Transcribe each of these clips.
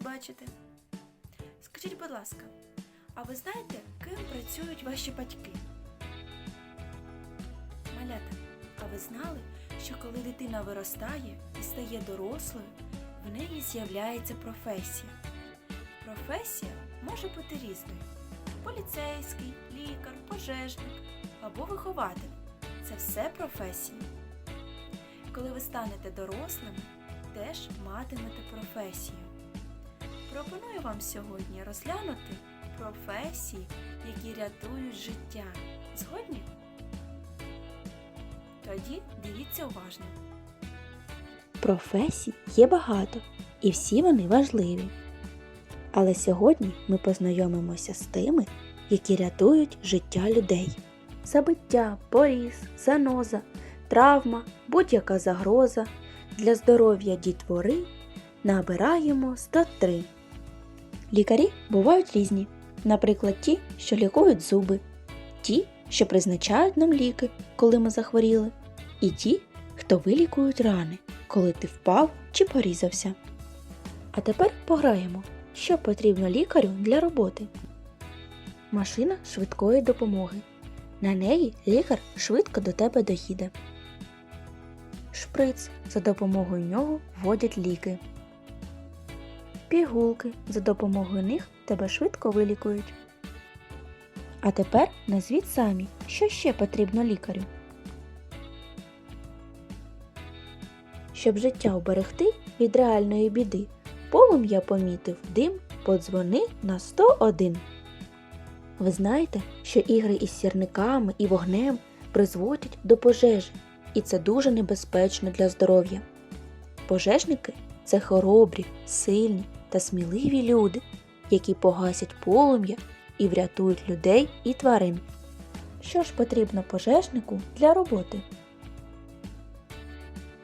бачите. Скажіть, будь ласка, а ви знаєте, ким працюють ваші батьки? Малята, а ви знали, що коли дитина виростає і стає дорослою, в неї з'являється професія. Професія може бути різною: поліцейський, лікар, пожежник або вихователь. Це все професії. Коли ви станете дорослими, теж матимете професію. Пропоную вам сьогодні розглянути професії, які рятують життя. Згодні? Тоді дивіться уважно. Професій є багато, і всі вони важливі. Але сьогодні ми познайомимося з тими, які рятують життя людей. Забиття, поріз, заноза, травма, будь-яка загроза для здоров'я дітвори набираємо 103. Лікарі бувають різні, наприклад, ті, що лікують зуби, ті, що призначають нам ліки, коли ми захворіли, і ті, хто вилікують рани, коли ти впав чи порізався. А тепер пограємо, що потрібно лікарю для роботи. Машина швидкої допомоги. На неї лікар швидко до тебе доїде. Шприц за допомогою нього вводять ліки. Пігулки за допомогою них тебе швидко вилікують. А тепер назвіть самі, що ще потрібно лікарю. Щоб життя уберегти від реальної біди, полум'я помітив дим, подзвони на 101. Ви знаєте, що ігри із сірниками і вогнем призводять до пожежі, і це дуже небезпечно для здоров'я. Пожежники це хоробрі, сильні та сміливі люди, які погасять полум'я і врятують людей і тварин. Що ж потрібно пожежнику для роботи?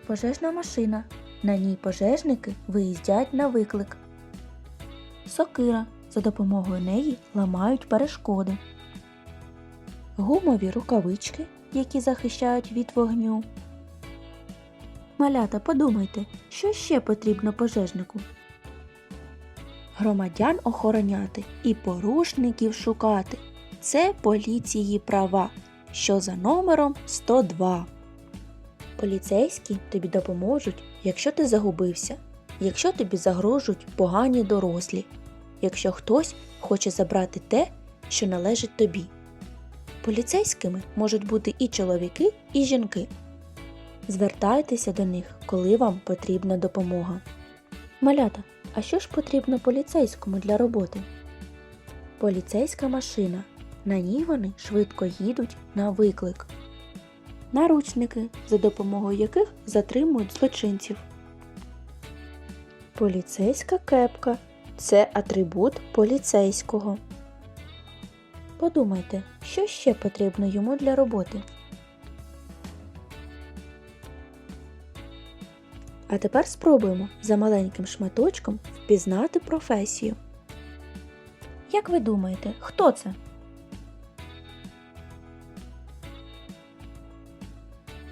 Пожежна машина. На ній пожежники виїздять на виклик. Сокира. За допомогою неї ламають перешкоди. Гумові рукавички, які захищають від вогню. Малята, подумайте, що ще потрібно пожежнику? Громадян охороняти і порушників шукати. Це поліції права, що за номером 102. Поліцейські тобі допоможуть, якщо ти загубився, якщо тобі загрожують погані дорослі, якщо хтось хоче забрати те, що належить тобі. Поліцейськими можуть бути і чоловіки, і жінки. Звертайтеся до них, коли вам потрібна допомога. Малята, а що ж потрібно поліцейському для роботи? Поліцейська машина. На ній вони швидко їдуть на виклик. Наручники, за допомогою яких затримують злочинців. Поліцейська кепка це атрибут поліцейського. Подумайте, що ще потрібно йому для роботи. А тепер спробуємо за маленьким шматочком впізнати професію. Як ви думаєте, хто це?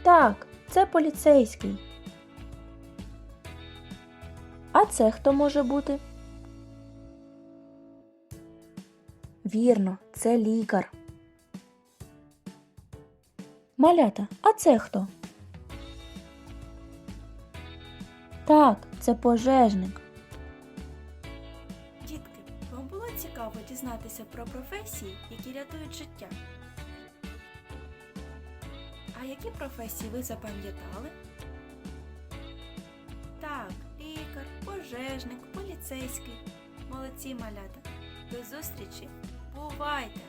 Так, це поліцейський. А це хто може бути? Вірно, це лікар. Малята, а це хто? Так, це пожежник. Дітки, вам було цікаво дізнатися про професії, які рятують життя? А які професії ви запам'ятали? Так, лікар, пожежник, поліцейський. Молодці малята. До зустрічі! Бувайте!